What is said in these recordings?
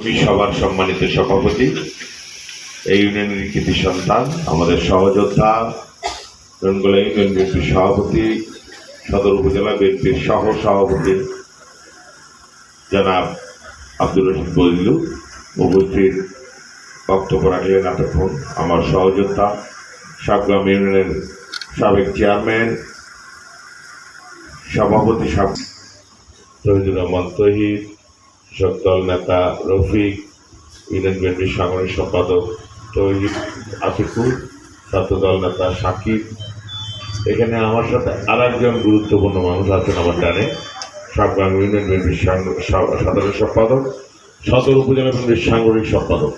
তুমি সবার সম্মানিত সভাপতি, এই ইউনিয়নের কৃতি সন্তান, আমাদের সহযোদ্ধা রঙ্গলা ইউনিয়ন বিএনপির সভাপতি, সদর উপজেলা বিএনপির সহ সভাপতি, জনাব আব্দুর রশিদ বজলু উপস্থিত বক্তব্য রাখলেন এতক্ষণ আমার সহযোদ্ধা, সাবগ্রাম ইউনিয়নের সাবেক চেয়ারম্যান, সভাপতি সাব তহিদুর রহমান তহিদ কৃষক দল নেতা রফিক, ইউনিয়ন বিএনপির সাংগঠনিক সম্পাদক তৈরি আতিকুর ছাত্র দল নেতা সাকিব। এখানে আমার সাথে আর একজন গুরুত্বপূর্ণ মানুষ আছেন আমার ডানে। সাবগ্রাম ইউনিয়ন বিএনপির সাধারণ সম্পাদক, সদর উপজেলা বিএনপির সাংগঠনিক সম্পাদক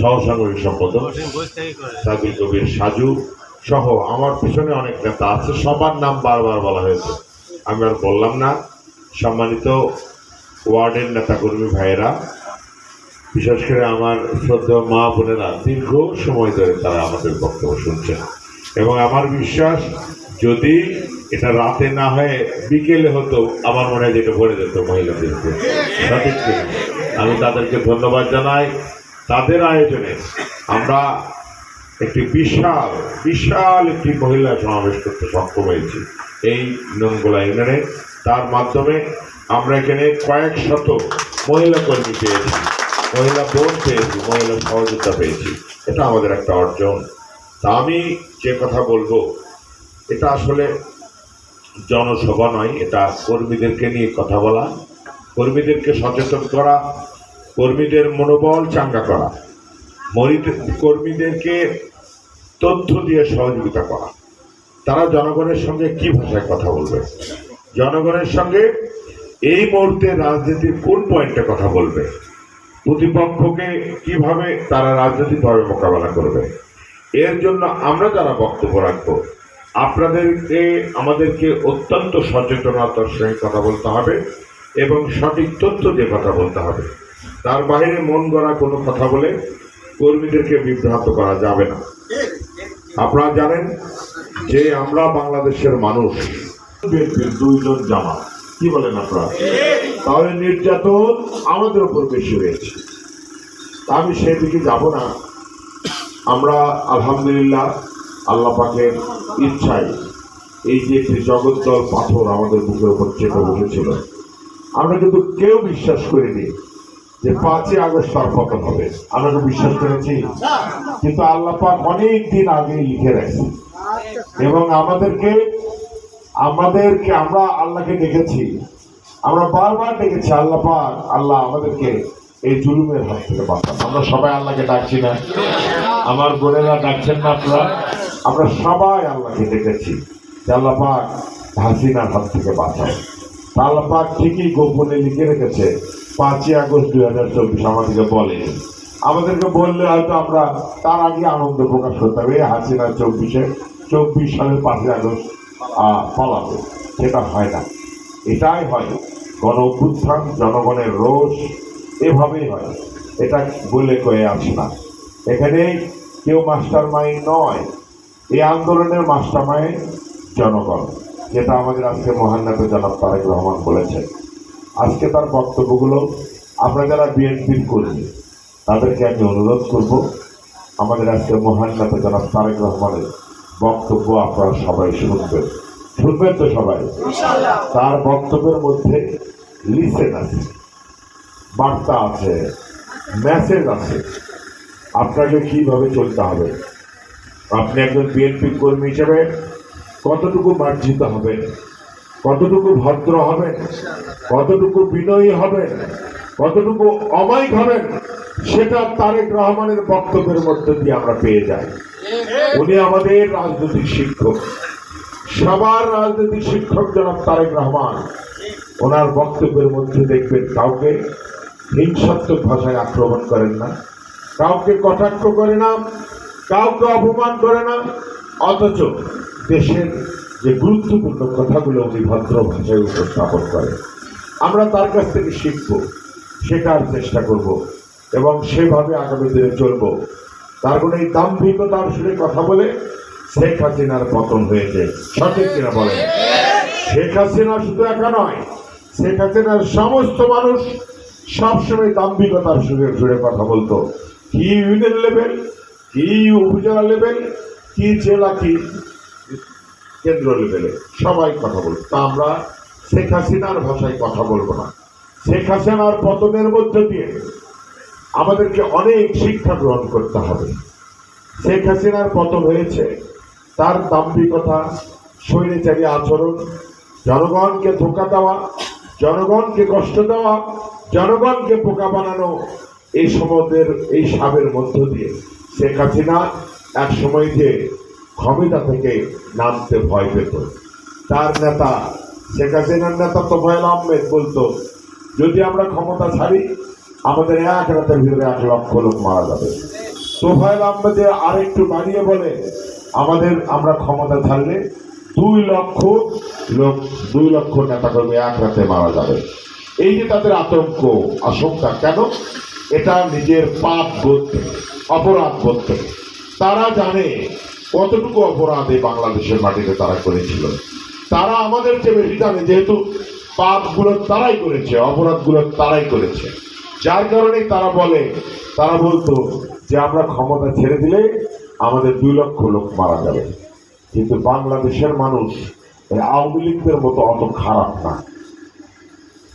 সহ সাংগঠনিক সম্পাদক সাবিল কবির সাজু সহ আমার পিছনে অনেক নেতা আছে। সবার নাম বারবার বলা হয়েছে। আমি আর বললাম না। সম্মানিত ওয়ার্ডের নেতাকর্মী ভাইয়েরা, বিশেষ করে আমার শ্রদ্ধেয় মা বোনেরা, দীর্ঘ সময় ধরে তারা আমাদের বক্তব্য শুনছেন। এবং আমার বিশ্বাস, যদি এটা রাতে না হয়ে, বিকেলে হতো, আমার মনে হয় যেটা ভরে যেত মহিলাদেরকে সঠিক আমি তাদেরকে ধন্যবাদ জানাই। তাদের আয়োজনে আমরা একটি বিশাল বিশাল একটি মহিলা সমাবেশ করতে সক্ষম হয়েছি। এই নঙ্গলা ইউনিয়নে। তার মাধ্যমে আমরা এখানে কয়েক শত মহিলা কর্মী পেয়েছি, মহিলা বোন পেয়েছি, মহিলা সহযোগিতা পেয়েছি। এটা আমাদের একটা অর্জন। তা আমি যে কথা বলব, এটা আসলে জনসভা নয়, এটা কর্মীদেরকে নিয়ে কথা বলা, কর্মীদেরকে সচেতন করা, কর্মীদের মনোবল চাঙ্গা করা কর্মীদেরকে তথ্য দিয়ে সহযোগিতা করা। তারা জনগণের সঙ্গে কি ভাষায় কথা বলবে? জনগণের সঙ্গে এই মুহূর্তে রাজনীতির কোন পয়েন্টে কথা বলবে? প্রতিপক্ষকে কীভাবে তারা রাজনৈতিকভাবে মোকাবেলা করবে? এর জন্য আমরা যারা বক্তব্য রাখব, আপনাদেরকে, আমাদেরকে অত্যন্ত সচেতনতার সঙ্গে কথা বলতে হবে এবং সঠিক তথ্য দিয়ে কথা বলতে হবে। তার বাইরে মন গড়া কোনো কথা বলে কর্মীদেরকে বিভ্রান্ত করা যাবে না। আপনারা জানেন যে আমরা বাংলাদেশের মানুষ। দুইজন জামা কি বলেন আপনারা? তাহলে নির্যাতন আমাদের উপর বেশি হয়েছে। আমি সেদিকে যাব না। আমরা আলহামদুলিল্লাহ আল্লাহ পাকের ইচ্ছায় এই যে একটি জগদ্দল পাথর আমাদের বুকের উপর চেপে বসেছিল। আমরা কিন্তু কেউ বিশ্বাস করিনি যে পাঁচই আগস্ট তার পতন হবে। আমরা তো বিশ্বাস করেছি? কিন্তু আল্লাহ পাক অনেক দিন আগে লিখে রাখছে এবং আমাদেরকে আমাদেরকে আমরা আল্লাহকে দেখেছি আমরা বারবার ডেকেছি, আল্লাহ পাক, আল্লাহ আমাদেরকে এই জুলুমের হাত থেকে বাঁচান। আমরা সবাই আল্লাহকে ডাকছি না। আমার বোনেরা ডাকছেন না আপনারা। আমরা সবাই আল্লাহকে ডেকেছি। আল্লাহ পাক হাসিনার হাত থেকে বাঁচাও তা আল্লাহ পাক ঠিকই গোপনে লিখে রেখেছে, পাঁচই আগস্ট দুই হাজার চব্বিশ, আমাদেরকে বলে। আমাদেরকে বললে হয়তো আমরা তার আগে আনন্দ প্রকাশ করতে হবে এই হাসিনা চব্বিশে, চব্বিশ সালের পাঁচই আগস্ট। পালাবে সেটা হয় না। এটাই হয় গণ অভ্যুত্থান, জনগণের রোষ, এভাবেই হয়। এটা বলে কয়ে আসে না। এখানে কেউ মাস্টার মাইন্ড নয় এই আন্দোলনের মাস্টার মাইন্ড জনগণ, যেটা আমাদের আজকে মহান নেতা জনাব তারেক রহমান বলেছেন। আজকে তার বক্তব্যগুলো আমরা যারা বিএনপির কর্মী, তাদেরকে আমি অনুরোধ করব, আমাদের আজকে মহান নেতা জনাব তারেক রহমানের বক্তব্য আপনারা সবাই শুনবেন। শুনবেন তো সবাই? তার বক্তব্যের মধ্যে লিসেন আছে বার্তা আছে মেসেজ আছে। আপনাকে কীভাবে চলতে হবে? আপনি একজন বিএনপি কর্মী হিসেবে কতটুকু মার্জিত হবেন? কতটুকু ভদ্র হবেন? কতটুকু বিনয়ী হবেন? কতটুকু অমায়িক হবেন? সেটা তারেক রহমানের বক্তব্যের মধ্যে দিয়ে আমরা পেয়ে যাই। উনি আমাদের রাজনৈতিক শিক্ষক। সবার রাজনৈতিক শিক্ষক জনাব তারেক রহমান। ওনার বক্তব্যের মধ্যে দেখবেন কাউকে হিংসাত্মক ভাষায় আক্রমণ করেন না, কাউকে কটাক্ষ করে না, কাউকে অপমান করে না, অথচ দেশের যে গুরুত্বপূর্ণ কথাগুলো উনি ভদ্র ভাষায় উপস্থাপন করেন। আমরা তার কাছ থেকে শিখব, শেখার চেষ্টা করব এবং সেভাবে আগামী দিনে চলব। তার এই দাম্ভিকতার সুরে কথা বলে শেখ হাসিনার পতন হয়েছে। সঠিক কিনা বলেন? শেখ হাসিনা শুধু একা নয়, শেখ হাসিনার সমস্ত মানুষ সবসময় দাম্ভিকতার সুরে সুরে কথা বলতো। কি ইউনিয়ন লেভেল কি উপজেলা লেভেল কি জেলা, কি কেন্দ্র লেভেলে সবাই কথা বলতো। তা আমরা শেখ হাসিনার ভাষায় কথা বলব না। শেখ হাসিনার পতনের মধ্য দিয়ে আমাদেরকে অনেক শিক্ষা গ্রহণ করতে হবে। শেখ হাসিনার পতন হয়েছে, তার দাম্ভিকতা, স্বৈরাচারী আচরণ, জনগণকে ধোকা দেওয়া, জনগণকে কষ্ট দেওয়া, জনগণকে বোকা বানানো, এই সমুদ্রের, এই সাবের মধ্য দিয়ে শেখ হাসিনা এক সময় যে ক্ষমতা থেকে নামতে ভয় পেত, তার নেতা, শেখ হাসিনার নেতা তোফায়েল আহমেদ বলতো, যদি আমরা ক্ষমতা ছাড়ি আমাদের এক রাতের ভিতরে এক লক্ষ লোক মারা যাবে। তোফায়েল আহমেদের আরেকটু বাড়িয়ে বলে আমাদের আমরা ক্ষমতা থাকলে দুই লক্ষ লোক দুই লক্ষ নেতাকর্মী এক রাতে মারা যাবে। এই যে তাদের আতঙ্ক আশঙ্কা কেন? এটা নিজের পাপ থেকে, অপরাধ থেকে। তারা জানে কতটুকু অপরাধ এই বাংলাদেশের মাটিতে তারা করেছিল। তারা আমাদের চেয়ে বেশি জানে যেহেতু পাপগুলো তারাই করেছে অপরাধগুলো তারাই করেছে। যার কারণেই তারা বলে, তারা বলতো যে আমরা ক্ষমতা ছেড়ে দিলে আমাদের দুই লক্ষ লোক মারা যাবে। কিন্তু বাংলাদেশের মানুষ আওয়ামী লীগদের মতো অত খারাপ না।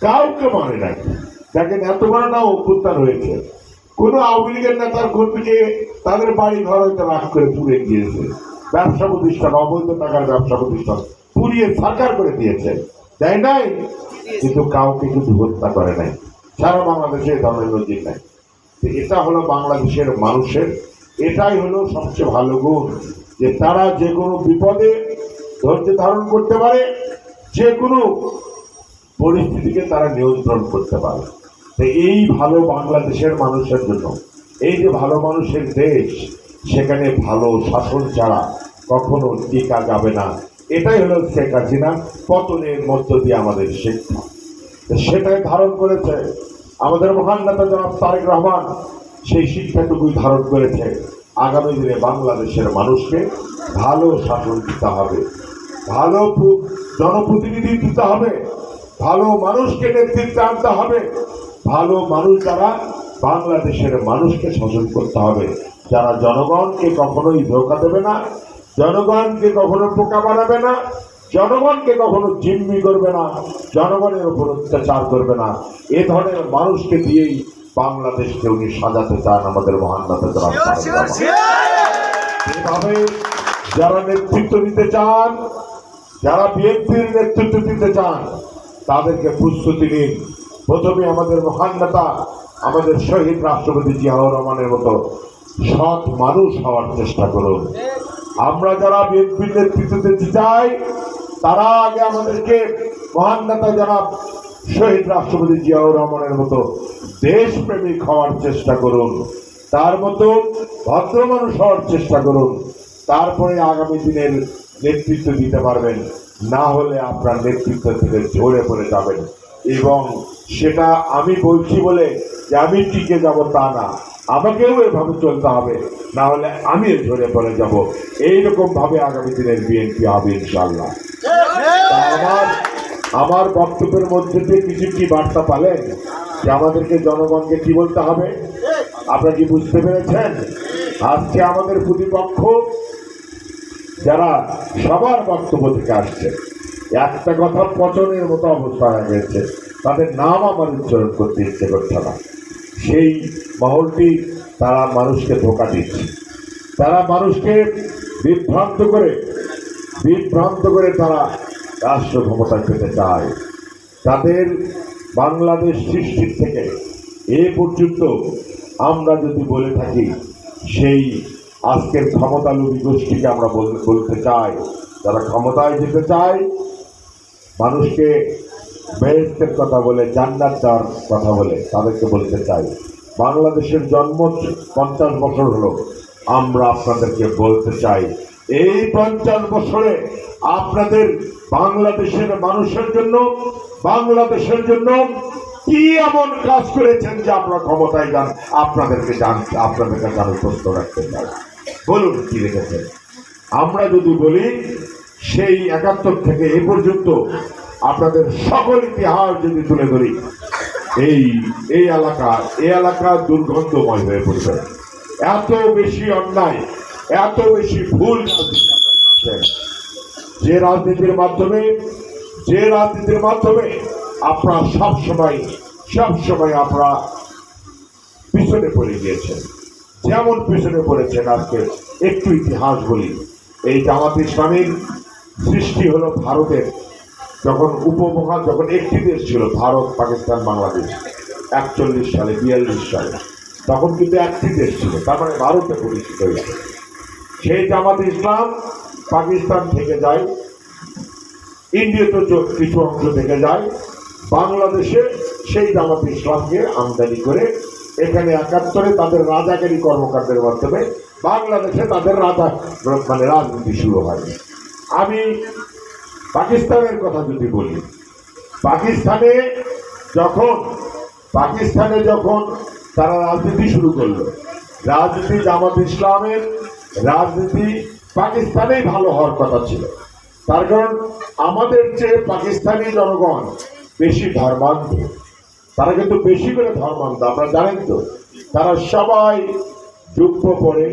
কাউকে মানে নাই। দেখেন, এত বড় না অভ্যুত্থান হয়েছে। কোন আওয়ামী লীগের নেতার কর্মীকে তাদের বাড়ি ঘর হইতে রাগ করে পুড়ে গিয়েছে ব্যবসা প্রতিষ্ঠান, অবৈধ টাকার ব্যবসা প্রতিষ্ঠান পুড়িয়ে সাকার করে দিয়েছে। তাই নাই? কিন্তু কাউকে কিন্তু হত্যা করে নাই। সারা বাংলাদেশে এ ধরনের নজির নাই। তো এটা হলো বাংলাদেশের মানুষের, এটাই হলো সবচেয়ে ভালো গুণ, যে তারা যে কোনো বিপদে ধৈর্য ধারণ করতে পারে, যে কোনো পরিস্থিতিকে তারা নিয়ন্ত্রণ করতে পারে। তো এই ভালো বাংলাদেশের মানুষের জন্য, এই যে ভালো মানুষের দেশ, সেখানে ভালো শাসন ছাড়া কখনো টিকা যাবে না। এটাই হলো শেখ হাসিনা পতনের মধ্য দিয়ে আমাদের শিক্ষা। সেটাই ধারণ করেছে। আমাদের মহান নেতা জনাব তারেক রহমান সেই শিক্ষাটুকুই ধারণ করেছে। আগামী দিনে বাংলাদেশের মানুষকে ভালো শাসন দিতে হবে। ভালো জনপ্রতিনিধি দিতে হবে। ভালো মানুষকে নেতৃত্বে আনতে হবে। ভালো মানুষ যারা, বাংলাদেশের মানুষকে শাসন করতে হবে। যারা জনগণকে কখনোই ধোকা দেবে না, জনগণকে কখনো পোকা বানাবে না জনগণকে কখনো জিম্মি করবে না জনগণের উপর অত্যাচার করবে না। এ ধরনের মানুষকে দিয়েই বাংলাদেশকে উনি সাজাতে চান আমাদের মহান। এভাবে যারা নেতৃত্ব দিতে চান যারা বিএনপির নেতৃত্ব দিতে চান তাদেরকে প্রস্তুতি নিন। প্রথমে আমাদের মহান নেতা আমাদের শহীদ রাষ্ট্রপতি জিয়াউর রহমানের মতো সৎ মানুষ হওয়ার চেষ্টা করুন। আমরা যারা বিএনপির নেতৃত্ব দিতে চাই তারা আগে আমাদেরকে মহান নেতা যারা শহীদ রাষ্ট্রপতি জিয়াউর রহমানের মতো দেশপ্রেমিক হওয়ার চেষ্টা করুন। তার মতো ভদ্র মানুষ হওয়ার চেষ্টা করুন। তারপরে আগামী দিনের নেতৃত্ব দিতে পারবেন। না হলে আপনার নেতৃত্ব থেকে ঝরে পড়ে যাবেন। এবং সেটা আমি বলছি বলে যে আমি টিকে যাব তা না। আমাকেও এভাবে চলতে হবে। না হলে আমি ঝরে পড়ে যাব। এইরকম ভাবে আগামী দিনের বিএনপি হবে ইনশাল্লাহ আমার আমার বক্তব্যের মধ্যে দিয়ে কিছু কি বার্তা পালেন? যে আমাদেরকে জনগণকে কি বলতে হবে? আপনারা কি বুঝতে পেরেছেন? আজকে আমাদের প্রতিপক্ষ যারা সবার বক্তব্য থেকে আসছে, একটা কথা পচনের মতো অবস্থা হয়ে গেছে তাদের নাম আমার উচ্চারণ করতে ইচ্ছে করছে না। সেই মহলটি তারা মানুষকে ধোকা দিচ্ছে। তারা মানুষকে বিভ্রান্ত করে বিভ্রান্ত করে তারা রাষ্ট্র ক্ষমতা পেতে চায়। তাদের বাংলাদেশ সৃষ্টির থেকে এ পর্যন্ত আমরা যদি বলে থাকি, সেই আজকের ক্ষমতালোভী গোষ্ঠীকে আমরা বল- বলতে চাই। যারা ক্ষমতায় যেতে চায়, মানুষকে বেহেস্তের কথা বলে জান্নাত দেওয়ার কথা বলে, তাদেরকে বলতে চাই। বাংলাদেশের জন্ম পঞ্চাশ বছর হলো। আমরা আপনাদেরকে বলতে চাই, এই পঞ্চাশ বছরে আপনাদের বাংলাদেশের মানুষের জন্য, বাংলাদেশের জন্য কি এমন কাজ করেছেন যে আমরা ক্ষমতায় যান? আপনাদেরকে জান, আপনাদের কাছে আমি প্রশ্ন রাখতে চাই। বলুন, কি রেখেছেন আমরা যদি বলি, সেই একাত্তর থেকে এ পর্যন্ত আপনাদের সকল ইতিহাস যদি তুলে ধরি, এই এই এলাকা এই এলাকা দুর্গন্ধময় হয়ে পড়বে এত বেশি অন্যায়, এত বেশি ভুল যে রাজনীতির মাধ্যমে, যে রাজনীতির মাধ্যমে আপনারা সব সময় সব সময় আপনারা পিছনে পড়ে গিয়েছেন। যেমন পিছনে পড়েছেন আজকে একটু ইতিহাস বলি। এই জামাত ইসলামীর সৃষ্টি হলো ভারতের যখন উপমহা যখন একটি দেশ ছিল, ভারত, পাকিস্তান, বাংলাদেশ, একচল্লিশ সালে, বিয়াল্লিশ সালে, তখন কিন্তু একটি দেশ ছিল, তার মানে ভারতে পরিচিত হয়েছে। সেই জামাত ইসলাম পাকিস্তান থেকে যায় ইন্ডিয়াতে কিছু অংশ থেকে যায়, বাংলাদেশে সেই জামাত ইসলামকে আমদানি করে এখানে একাত্তরে তাদের রাজাকারী কর্মকাণ্ডের মাধ্যমে বাংলাদেশে তাদের রাজা মানে রাজনীতি শুরু হয়। আমি পাকিস্তানের কথা যদি বলি, পাকিস্তানে যখন পাকিস্তানে যখন তারা রাজনীতি শুরু করল, রাজনীতি জামাত ইসলামের রাজনীতি পাকিস্তানেই ভালো হওয়ার কথা ছিল। তার কারণ আমাদের চেয়ে পাকিস্তানি জনগণ বেশি ধর্মান্ধ, তারা কিন্তু বেশি করে ধর্মান্ধ, আপনারা জানেন তো, তারা সবাই যুক্ত পরে,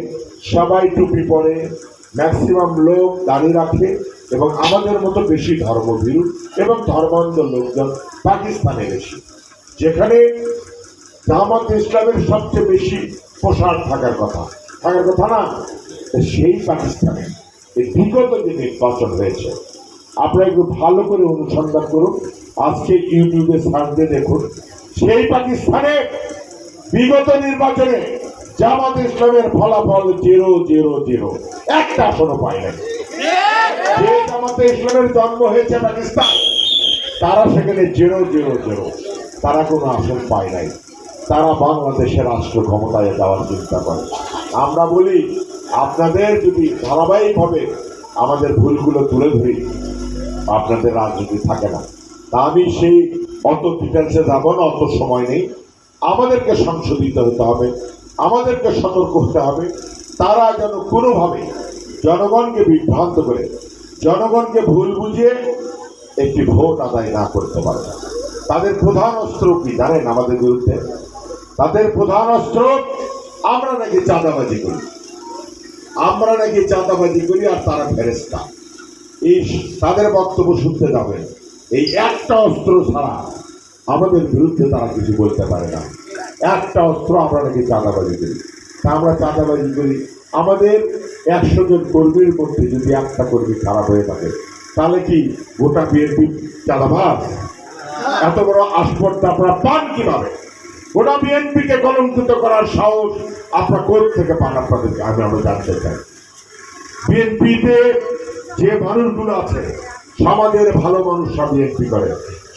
সবাই টুপি পরে ম্যাক্সিমাম লোক দাঁড়িয়ে রাখে এবং আমাদের মতো বেশি ধর্মভীরু এবং ধর্মান্ধ লোকজন পাকিস্তানে বেশি। যেখানে জামাত ইসলামের সবচেয়ে বেশি প্রসার থাকার কথা। থাকার কথা না সেই পাকিস্তানে এই বিগত যে নির্বাচন হয়েছে, আপনারা একটু ভালো করে অনুসন্ধান করুন। আজকে ইউটিউবে সার্চ দেখুন। সেই পাকিস্তানে বিগত নির্বাচনে জামাত ইসলামের ফলাফল জিরো জিরো জিরো। একটা আসনও পায় নাই। জামাতে ইসলামের জন্ম হয়েছে পাকিস্তান। তারা সেখানে জেরো জেরো জেরো। তারা কোনো আসন পায় নাই। তারা বাংলাদেশের রাষ্ট্র ক্ষমতায় যাওয়ার চিন্তা করে। আমরা বলি, আপনাদের যদি ধারাবাহিকভাবে আমাদের ভুলগুলো তুলে ধরি, আপনাদের রাজনীতি থাকে না। তা আমি সেই অত ডিটেলসে যাব না, অত সময় নেই। আমাদেরকে সংশোধিত হতে হবে, আমাদেরকে সতর্ক হতে হবে। তারা যেন কোনোভাবে জনগণকে বিভ্রান্ত করে জনগণকে ভুল বুঝিয়ে একটি ভোট আদায় না করতে পারে। তাদের প্রধান অস্ত্র কি জানেন আমাদের বিরুদ্ধে? তাদের প্রধান অস্ত্র আমরা নাকি চাঁদাবাজি করি। আমরা নাকি চাঁদাবাজি করি আর তারা ফেরেস্তা এই তাদের বক্তব্য শুনতে যাবে। এই একটা অস্ত্র ছাড়া আমাদের বিরুদ্ধে তারা কিছু বলতে পারে না। একটা অস্ত্র আমরা নাকি চাঁদাবাজি করি। তা আমরা চাঁদাবাজি করি আমাদের একশো জন কর্মীর মধ্যে যদি একটা কর্মী খারাপ হয়ে থাকে, তাহলে কি গোটা বিএনপি চাঁদাবাজ? এত বড় আসপর্দা আপনারা পান কীভাবে? গোটা বিএনপিকে কলঙ্কিত করার সাহস আপনার কোর্ট থেকে পান আপনাদেরকে? আমি আমরা জানতে চাই। বিএনপিতে যে মানুষগুলো আছে, সমাজের ভালো মানুষরা বিএনপি করে।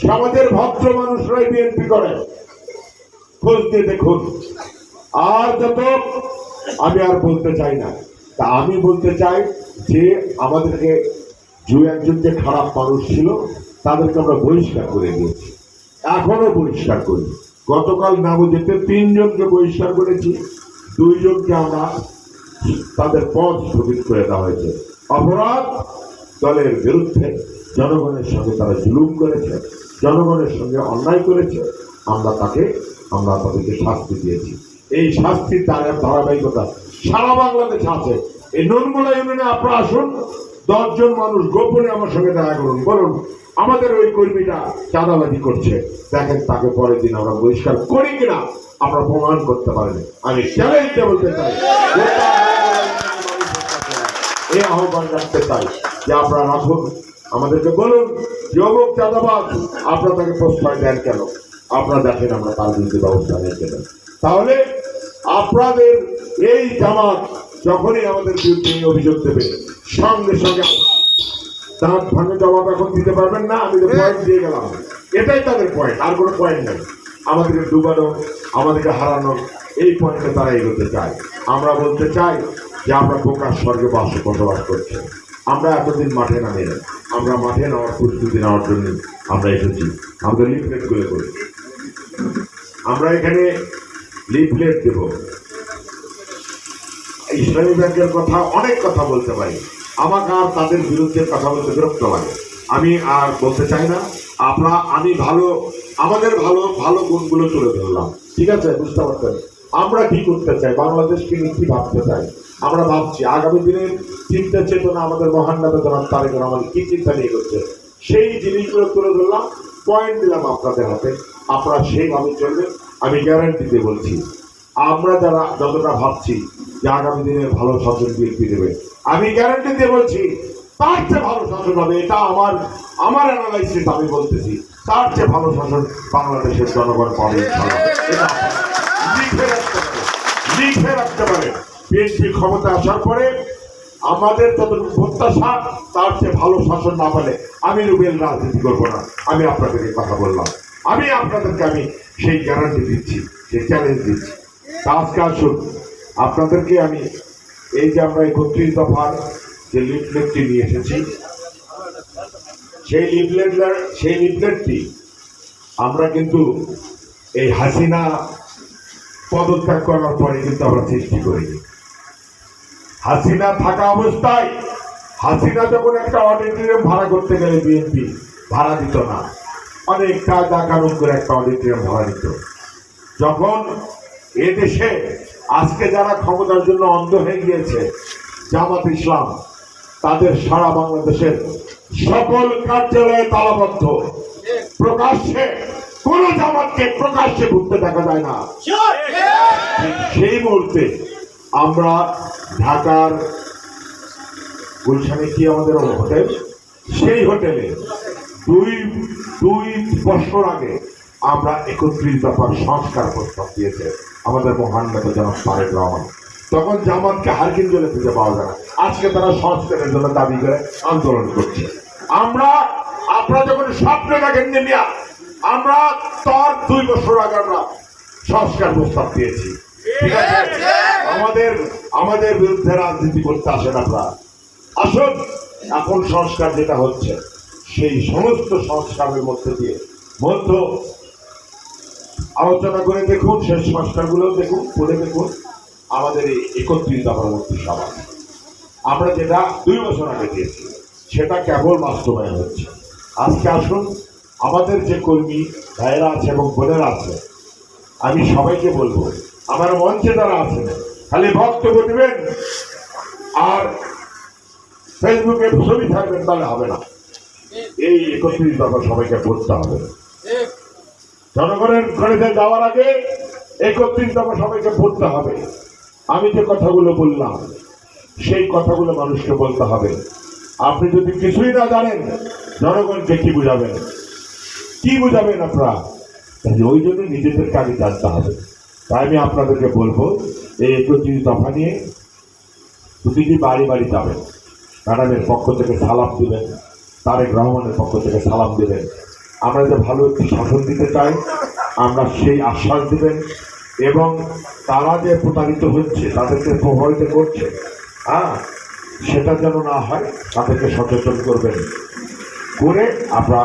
সমাজের ভদ্র মানুষরাই বিএনপি করে। খোঁজ দিয়ে দেখুন আর যত আমি আর বলতে চাই না। তা আমি বলতে চাই যে, আমাদেরকে দু একজন যে খারাপ মানুষ ছিল, তাদেরকে আমরা বহিষ্কার করে দিয়েছি। এখনও বহিষ্কার করি। গতকাল নামজিতে তিনজনকে বহিষ্কার করেছি। দুইজনকে আমরা তাদের পদ স্থগিত করে দেওয়া হয়েছে। অপরাধ দলের বিরুদ্ধে জনগণের সঙ্গে তারা জুলুম করেছে, জনগণের সঙ্গে অন্যায় করেছে। আমরা তাকে, আমরা তাদেরকে শাস্তি দিয়েছি। এই শাস্তির তার ধারাবাহিকতা সারা বাংলাদেশে আছে। এই নর্মলা ইউনিয়নে আপনারা আসুন। দশজন মানুষ গোপনে আমার সঙ্গে দেখা করুন বলুন, আমাদের ওই কর্মীটা চাঁদাবাজি করছে। দেখেন তাকে পরের দিন আমরা বহিষ্কার করি কিনা, আমরা প্রমাণ করতে পারেন। আমি চ্যালেঞ্জ বলতে চাই এই আহ্বান রাখতে চাই যে আপনারা রাখুন আমাদেরকে বলুন যে অমুক চাঁদাবাজ, আপনারা তাকে প্রশ্রয় দেন কেন? আপনারা দেখেন আমরা তার বিরুদ্ধে ব্যবস্থা নিয়ে তাহলে আপনাদের এই জামাত যখনই আমাদের বিরুদ্ধে অভিযোগ দেবে, সঙ্গে সঙ্গে দাঁত ভাঙে জবাব এখন দিতে পারবেন না, আমি তো পয়েন্ট দিয়ে গেলাম। এটাই তাদের পয়েন্ট আর কোনো পয়েন্ট নেই। আমাদেরকে ডুবানো, আমাদেরকে হারানো, এই পয়েন্টে তারা এগোতে চায়। আমরা বলতে চাই যে আমরা প্রকাশ স্বর্গে বাস বসবাস করছি। আমরা এতদিন মাঠে নামি আমরা মাঠে নেওয়ার প্রস্তুতি নেওয়ার জন্য আমরা এসেছি। আমাদের লিফলেটগুলো করি আমরা এখানে লিফলেট দেব। ইসলামী ব্যাংকের কথা অনেক কথা বলতে পারি। আমাকে আর তাদের বিরুদ্ধে কথা বলতে বিরক্ত লাগে। আমি আর বলতে চাই না। আমরা, আমি ভালো, আমাদের ভালো ভালো গুণগুলো তুলে ধরলাম। ঠিক আছে, বুঝতে পারছেন? আমরা কি করতে চাই? বাংলাদেশকে নিয়ে কি ভাবতে চাই? আমরা ভাবছি, আগামী দিনের চিন্তা চেতনা আমাদের মহান নেতা জনাব তারেক রহমান কি চিন্তা নিয়ে করছে? সেই জিনিসগুলো তুলে ধরলাম পয়েন্ট দিলাম আপনাদের হাতে। আপনারা সেইভাবে চলবেন। আমি গ্যারান্টিতে বলছি, আমরা যারা যতটা ভাবছি যে আগামী দিনে ভালো শাসন বিএনপি দেবে, আমি গ্যারান্টি দিয়ে বলছি, তার চেয়ে ভালো শাসন হবে, এটা আমার আমার অ্যানালাইসিস আমি বলতেছি, তার চেয়ে ভালো শাসন বাংলাদেশের জনগণ পাবে লিখে রাখতে পারে রাখতে পারে বিএনপি ক্ষমতা আসার পরে আমাদের যতটুকু প্রত্যাশা, তার চেয়ে ভালো শাসন না পেলে আমি রুবেল রাজনীতি করব না। আমি আপনাদেরকে কথা বললাম। আমি আপনাদেরকে আমি সেই গ্যারান্টি দিচ্ছি, সেই চ্যালেঞ্জ দিচ্ছি। আজকে আসুন, আপনাদেরকে আমি এই যে আমরা একত্রিশ দফার যে লিফলেটটি নিয়ে এসেছি, সেই লিফলেট সেই লিফলেটটি আমরা কিন্তু এই হাসিনা পদত্যাগ করার পরে কিন্তু আমরা সৃষ্টি করিনি। হাসিনা থাকা অবস্থায়, হাসিনা যখন একটা অডিটোরিয়াম ভাড়া করতে গেলে বিএনপি ভাড়া দিত না। অনেক কায়দা কানুন করে একটা অডিটোরিয়াম ভাড়া দিত যখন এ দেশে আজকে যারা ক্ষমতার জন্য অন্ধ হয়ে গিয়েছে, জামাত ইসলাম, তাদের সারা বাংলাদেশের সকল কার্যালয়ে তালাবদ্ধ প্রকাশ্যে কোন জামাতকে প্রকাশ্যে ঘুরতে দেখা যায় না। সেই মুহূর্তে আমরা ঢাকার গুলশানে কি আমাদের হোটেল? সেই হোটেলে দুই দুই বছর আগে আমরা একত্রিশ দফার সংস্কার প্রস্তাব দিয়েছে আমাদের মহান নেতা জনাব তারেক রহমান। তখন জামাতকে হারকিন জলে খুঁজে পাওয়া যায় না। আজকে তারা সংস্কারের জন্য দাবি করে আন্দোলন করছে। আমরা, আপনারা যখন স্বপ্ন দেখেন মিয়া, আমরা তার দুই বছর আগে আমরা সংস্কার প্রস্তাব দিয়েছি। ঠিক আছে? আমাদের আমাদের বিরুদ্ধে রাজনীতি করতে আসেন আপনারা। আসুন, এখন সংস্কার যেটা হচ্ছে সেই সমস্ত সংস্কারের মধ্যে দিয়ে। মধ্য আলোচনা করে দেখুন সেই সংস্কারগুলো দেখুন, পড়ে দেখুন। আমাদের এই একত্রিত মধ্যে সভা। আমরা যেটা দুই বছর আগে দিয়েছি, সেটা কেবল বাস্তবায়ন হচ্ছে। আজকে আসুন, আমাদের যে কর্মী ভাইয়েরা আছে এবং বোনেরা আছে, আমি সবাইকে বলব, আমার মঞ্চে যারা আছেন, খালি বক্তব্য দেবেন আর ফেসবুকে ছবি থাকবেন তাহলে হবে না। এই একত্রিশ দফা সবাইকে করতে হবে। জনগণের ঘরেতে যাওয়ার আগে একত্রিশ দফা সবাইকে পড়তে হবে। আমি যে কথাগুলো বললাম, সেই কথাগুলো মানুষকে বলতে হবে। আপনি যদি কিছুই না জানেন, জনগণকে কি বুঝাবেন? কি বুঝাবেন আপনারা? ওই জন্য নিজেদেরকে আগে জানতে হবে। তাই আমি আপনাদেরকে বলব, এই একত্রিশ দফা নিয়ে প্রতিটি বাড়ি বাড়ি যাবেন। ম্যাডামের পক্ষ থেকে সালাম দিবেন। তারেক রহমানের পক্ষ থেকে সালাম দেবেন। আমরা যে ভালো একটি শাসন দিতে চাই, আমরা সেই আশ্বাস দেবেন এবং তারা যে প্রতারিত হচ্ছে, তাদেরকে প্রভাবিত করছে হ্যাঁ সেটা যেন না হয়, তাদেরকে সচেতন করবেন, করে আমরা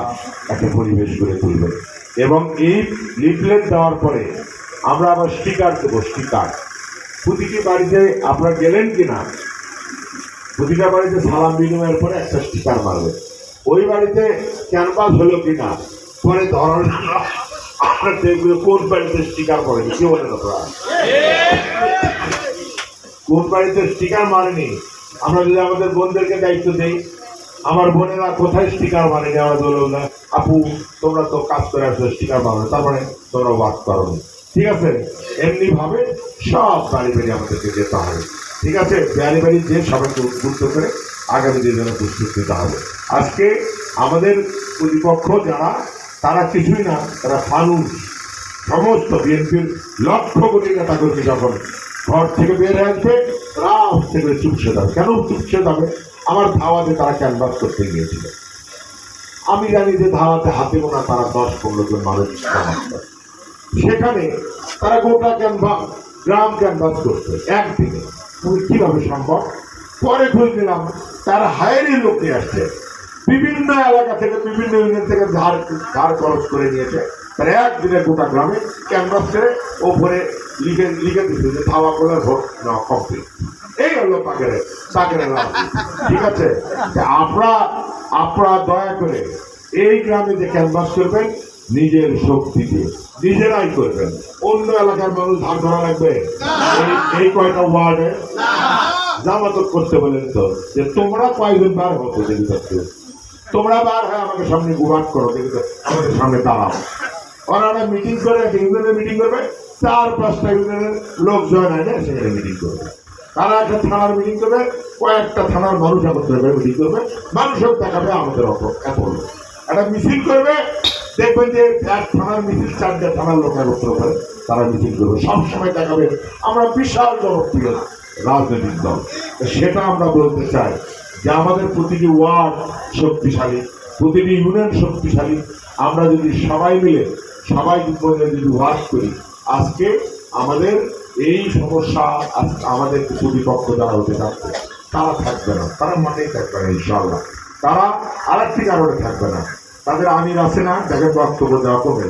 একটা পরিবেশ গড়ে তুলবেন। এবং এই লিফলেট দেওয়ার পরে আমরা আবার স্টিকার দেবো স্টিকার প্রতিটি বাড়িতে আপনারা গেলেন কিনা? প্রতিটা বাড়িতে সালাম বিনিময়ের পরে একটা স্টিকার মারবে ওই বাড়িতে ক্যানভাস হলো কিনা? পরে আপনার দেখবে কোন বাড়িতে স্টিকার পড়ে কি বলেন আপনারা কোন বাড়িতে স্টিকার মারেনি? আমরা যদি আমাদের বোনদেরকে দায়িত্ব দেই, আমার বোনেরা কোথায় স্টিকার মারেনি? আমরা বলব না আপু, তোমরা তো কাজ করে আসছো স্টিকার মারো তার মানে তোমরা ওয়ার্ক করো ঠিক আছে? এমনি ভাবে সব বাড়ি বাড়ি আমাদেরকে যেতে হবে। ঠিক আছে? বাড়ি বাড়ি যে সবাইকে উদ্বুদ্ধ করে আগামী দিনের প্রস্তুত নিতে হবে। আজকে আমাদের প্রতিপক্ষ যারা, তারা কিছুই না, তারা ফানুস সমস্ত বিএনপির লক্ষ কোটি নেতা কর্মী যখন ঘর থেকে বের হয়ে তারা আস্তে করে চুপসে যাবে। কেন চুপসে যাবে? আমার ধাওয়াতে তারা ক্যানভাস করতে গিয়েছিল। আমি জানি যে ধাওয়াতে হাতে গোনা তারা দশ পনেরো জন মানুষ সেখানে তারা গোটা ক্যানভাস গ্রাম ক্যানভাস করছে একদিনে। কীভাবে সম্ভব? পরে খোঁজ নিলাম। তারা হায়ারি লোক আসছে বিভিন্ন এলাকা থেকে, বিভিন্ন ইউনিয়ন থেকে ধার ধার খরচ করে নিয়েছে। তারা একদিনে গোটা গ্রামে ক্যানভাস করে ওপরে লিখে লিখে দিচ্ছে যে ধাওয়া করলে ভোট নেওয়া কমপ্লিট এই হলো পাকের পাকের ঠিক আছে? আপনারা আপনারা দয়া করে এই গ্রামে যে ক্যানভাস করবেন, নিজের শক্তি দিয়ে, নিজেরাই করবেন। অন্য এলাকার মানুষ ধার ধরা লাগবে? এই কয়টা ওয়ার্ডে জামাতত করতে বলেন তো, যে তোমরা কয়জন বার হতো দেখি তো তোমরা বার হয় আমাকে সামনে গুবাট করো দেখি আমাদের সামনে দাঁড়াও। ওরা মিটিং করে একটা ইউনিয়নের মিটিং করবে, চার পাঁচটা ইউনিয়নের লোক জয়েন হয় না, সেখানে মিটিং করবে। তারা একটা থানার মিটিং করবে, কয়েকটা থানার মানুষ একত্র মিটিং করবে। মানুষও দেখাবে আমাদের অত এত একটা মিছিল করবে দেখবেন যে এক থানার মিছিল, চারটে থানার লোক একত্র করে তারা মিছিল করবে। সবসময় দেখাবে, আমরা বিশাল জনপ্রিয়। রাজনৈতিক দল। সেটা আমরা বলতে চাই যে আমাদের প্রতিটি ওয়ার্ড শক্তিশালী, প্রতিটি ইউনিয়ন শক্তিশালী। আমরা যদি সবাই মিলে, সবাই যদি ওয়ার্ক করি, আজকে আমাদের এই সমস্যা আমাদের প্রতিপক্ষ যারা হতে থাকবে, তারা থাকবে না। তারা মাঠেই থাকবে না ইনশাল্লাহ তারা আরেকটি কারণে থাকবে না। তাদের আমির আছে না? তাকে বক্তব্য দেওয়া কমে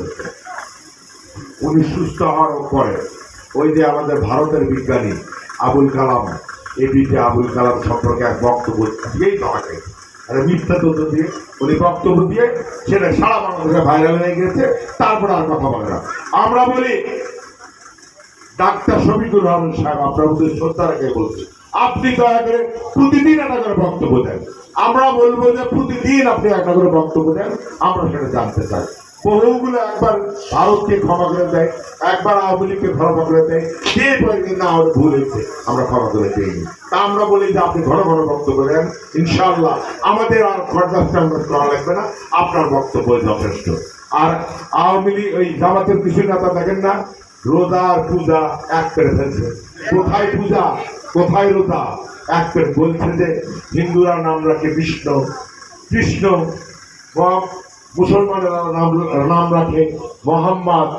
উনি সুস্থ হওয়ার পরে ওই যে আমাদের ভারতের বিজ্ঞানী আবুল কালাম এপিজে আবুল কালাম সম্পর্কে এক বক্তব্য দিয়েই তোমাকে একটা মিথ্যা তথ্য দিয়ে, উনি বক্তব্য দিয়ে সেটা সারা বাংলাদেশে ভাইরাল হয়ে গেছে তারপরে আর কথা বলে না। আমরা বলি, ডাক্তার শফিকুর রহমান সাহেব, আপনার মধ্যে শ্রদ্ধা রেখে বলছি, আপনি দয়া করে প্রতিদিন একটা করে বক্তব্য দেন। আমরা বলব যে প্রতিদিন আপনি একটা করে বক্তব্য দেন, আমরা সেটা জানতে চাই। বহুগুলো একবার ভারতকে ক্ষমা করে দেয়, একবার আওয়ামী লীগকে ক্ষমা করে দেয়। কে বলে না আমার ভুল হয়েছে, আমরা ক্ষমা করে দিইনি। তা আমরা বলি যে আপনি ঘন ঘন বক্তব্য দেন, ইনশাআল্লাহ আমাদের আর খরচাটা আমরা করা লাগবে না, আপনার বক্তব্য যথেষ্ট। আর আওয়ামী লীগ, ওই জামাতের কিছু নেতা দেখেন না, রোজা আর পূজা এক করে ফেলছে। কোথায় পূজা? কোথায় রোজা? এক করে বলছে যে, হিন্দুরা নাম রাখে বিষ্ণু, কৃষ্ণ মুসলমানেরা নাম নাম রাখে মোহাম্মদ,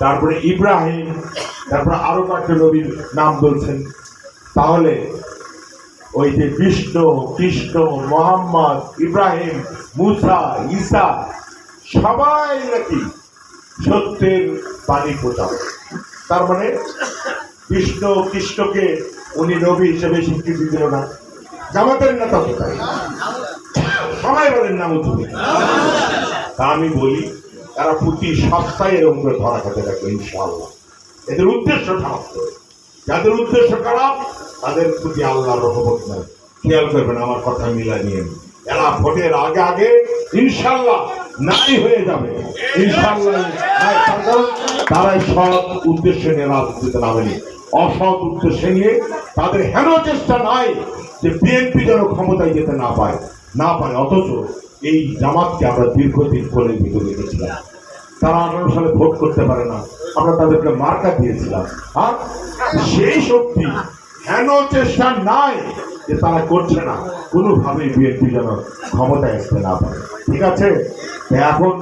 তারপরে ইব্রাহিম, তারপরে আরও কয়েকটা নবীর নাম বলছেন। তাহলে ওই যে বিষ্ণু, কৃষ্ণ, মোহাম্মদ, ইব্রাহিম, মুসা, ঈসা, সবাই নাকি সত্যের বাণী প্রচার। তার মানে কৃষ্ণ কৃষ্ণকে উনি নবী হিসেবে স্বীকৃতি দিল না। জামাতের নেতা কোথায়? সবাই বলেন তুমি তা আমি বলি, তারা প্রতি সপ্তাহে এরকম করে ধরা খেতে থাকবে ইনশাআল্লাহ। এদের উদ্দেশ্য খারাপ যাদের উদ্দেশ্য খারাপ, তাদের প্রতি আল্লাহর রহমত নাই। খেয়াল করবেন, আমার কথা মিলা নিয়ে এরা ভোটের আগে আগে ইনশাল্লাহ নাই হয়ে যাবে। ইনশাল্লাহ তারাই সৎ উদ্দেশ্য নিয়ে রাজনীতিতে নামেনি। অসৎ উদ্দেশ্য নিয়ে তাদের হেন চেষ্টা নাই যে বিএনপি যেন ক্ষমতায় যেতে না পায় না পারে, অথচ এই জামাতকে আমরা দীর্ঘদিন কোলের ভিতরে রেখেছিলাম। তারা আঠারো সালে ভোট করতে পারে না। আমরা তাদেরকে মার্কা দিয়েছিলাম। আর সেই শক্তি হেন চেষ্টা নাই যে তারা করছে না? কোনোভাবেই বিএনপি যেন ক্ষমতায় আসতে না পারে। ঠিক আছে? এখন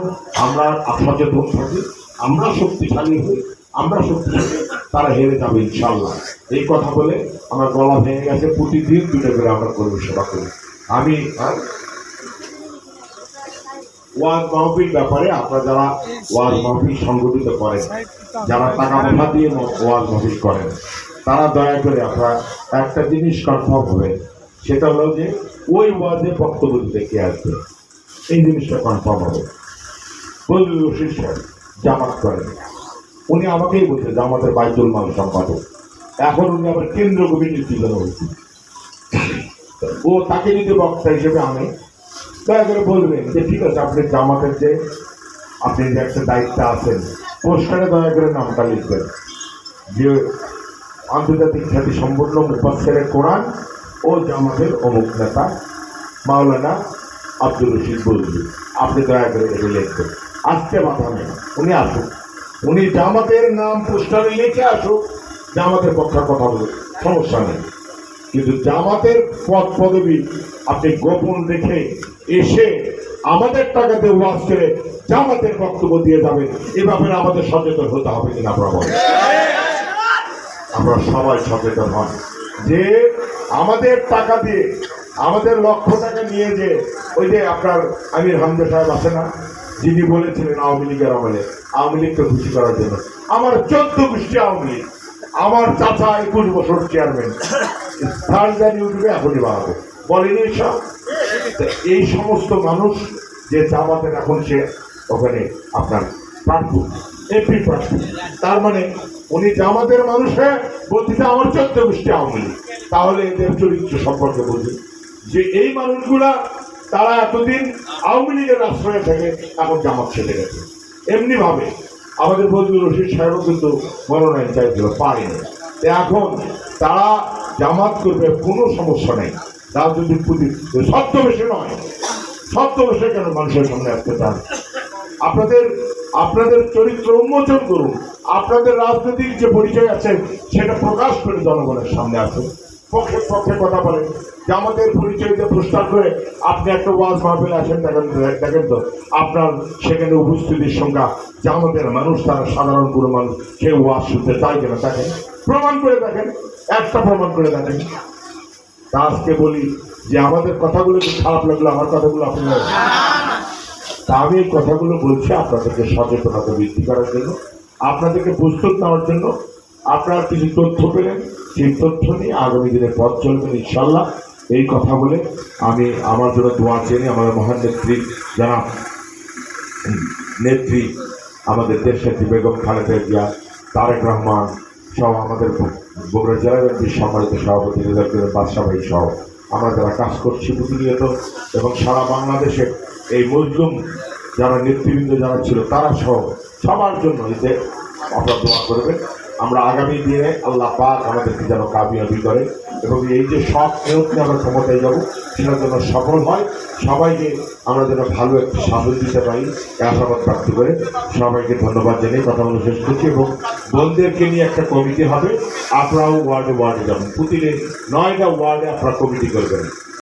আমরা সচেতন থাকি আমরা শক্তিশালী হই, আমরা শক্তিশালী, তারা হেরে যাবে ইনশাল্লাহ এই কথা বলে আমার গলা ভেঙে গেছে। প্রতিদিন দুটো করে আমরা কর্মী সেবা করি। আমি আর ওয়াজ মাহফিল ব্যাপারে আপনারা যারা ওয়াজ মাহফিল সংগঠিত করেন, যারা টাকা পয়সা দিয়ে ওয়াজ মাহফিল করেন, তারা দয়া করে আপনারা একটা জিনিস কনফার্ম হবে সেটা হলো যে ওই ওয়াজে বক্তব্য দিতে কে আসবে? এই জিনিসটা কনফার্ম হবে। বলবি রশিদ সাহেব জামাত করেন। উনি আমাকেই বলছে জামাতের বাইজুল মাল সম্পাদক। এখন উনি আবার কেন্দ্র কমিটির জন্য হয়েছে ও তাকে যদি বক্তা হিসেবে আনে। দয়া করে বলবেন যে, ঠিক আছে, আপনি জামাতের যে, আপনি যে একটা দায়িত্ব আছেন পোস্টারে দয়া করে নামটা লিখবেন। যে আন্তর্জাতিক খ্যাতি সম্পূর্ণ মুফাসের কোরআন ও জামাতের অমুক নেতা মাওলানা আব্দুল রশিদ বলবি। আপনি দয়া করে এটা লিখবেন। আসতে বাধা নেই, উনি আসুক। উনি জামাতের নাম পোস্টারে লিখে আসুক, জামাতের পক্ষে কথা বলুক, সমস্যা নেই। কিন্তু জামাতের পদ পদবি আপনি গোপন রেখে এসে আমাদের টাকাতে ওয়াজ করে জামাতের বক্তব্য দিয়ে যাবেন। এ ব্যাপারে আমাদের সচেতন হতে হবে কিনা আপনারা বলেন? আমরা সবাই সচেতন হন। যে আমাদের টাকা দিয়ে, আমাদের লক্ষ টাকা নিয়ে যে ওই যে আপনার আমির হামজা সাহেব আছে না, যিনি বলেছিলেন আওয়ামী লীগের আমলে, আওয়ামী লীগকে খুশি করার জন্য। আমার চোদ্দ গোষ্ঠী আওয়ামী লীগ, আমার চাচা একুশ বছর চেয়ারম্যান থার্ড ইউটিউবে এখনই বাড়াবো বলেনি সব। এই সমস্ত মানুষ যে জামাতের এখন সে ওখানে আপনার প্রার্থী, এমপি প্রার্থী। তার মানে উনি জামাতের মানুষে বলতে আমার চোদ্দ গোষ্ঠী আওয়ামী। তাহলে এদের চরিত্র সম্পর্কে বুঝি যে এই মানুষগুলা, তারা এতদিন আওয়ামী লীগের আশ্রয়ে থেকে এখন জামাত ছেড়ে গেছে। এমনি ভাবে আমাদের বজলুর রশিদ সাহেবও কিন্তু মনোনয়ন চাইছিল, পারেনি। এখন তারা জামাত করবে, কোনো সমস্যা নেই। রাজনৈতিক প্রতি ছদ্মবেশে নয়। ছদ্মবেশে কেন মানুষের সামনে আসতে চান? আপনাদের আপনাদের চরিত্র উন্মোচন করুন। আপনাদের রাজনৈতিক যে পরিচয় আছে, সেটা প্রকাশ করে জনগণের সামনে আসুন। পক্ষে পক্ষে কথা বলেন। জামাতের পরিচয় দিয়ে প্রস্তাব করে আপনি একটা ওয়াজ মাহফিল আসেন, দেখেন দেখেন তো, আপনার সেখানে উপস্থিতির সংখ্যা, জামাতের মানুষ, তারা সাধারণ কোনো মানুষ কেউ ওয়াজ শুনতে চায় কিনা, দেখেন। প্রমাণ করে দেখেন, একটা প্রমাণ করে দেখেন। তা আজকে বলি যে আমাদের কথাগুলো কি খারাপ লাগল? আমার কথাগুলো আপনার তা আমি এই কথাগুলো বলছি আপনাদেরকে সচেতনতা বৃদ্ধি করার জন্য, আপনাদেরকে প্রস্তুত নেওয়ার জন্য। আপনারা কিছু তথ্য পেলেন, সেই তথ্য নিয়ে আগামী দিনে পথ চলবেন ইনশাল্লাহ এই কথা বলে আমি আমার জন্য দোয়া চেনে আমার মহান নেত্রী, যারা নেত্রী আমাদের দেশনেত্রী বেগম খালেদা জিয়া, তারেক রহমান সহ আমাদের বগুড়া জেলা বিএনপির সম্মানিত সভাপতি রেজাল্টের বাদশাহী সহ। আমরা যারা কাজ করছি প্রতিনিয়ত এবং সারা বাংলাদেশে এই মজলুম যারা নেতৃবৃন্দ যারা ছিল, তারা সহ সবার জন্য এতে আপনার দোয়া করবেন। আমরা আগামী দিনে আল্লাহ পাক আমাদেরকে যেন কামিয়াবি করে এবং এই যে সব নিয়োগ নিয়ে আমরা ক্ষমতায় যাব সেটা যেন সফল হয়। সবাইকে আমরা যেন ভালো একটি শাসন দিতে পারি আশাবাদ প্রাপ্তি করে সবাইকে ধন্যবাদ জানিয়ে কথা বলে শেষ করছি এবং বোনদেরকে নিয়ে একটা কমিটি হবে। আপনারাও ওয়ার্ডে ওয়ার্ডে যাবেন। প্রতিদিন নয়টা ওয়ার্ডে আপনারা কমিটি করবেন।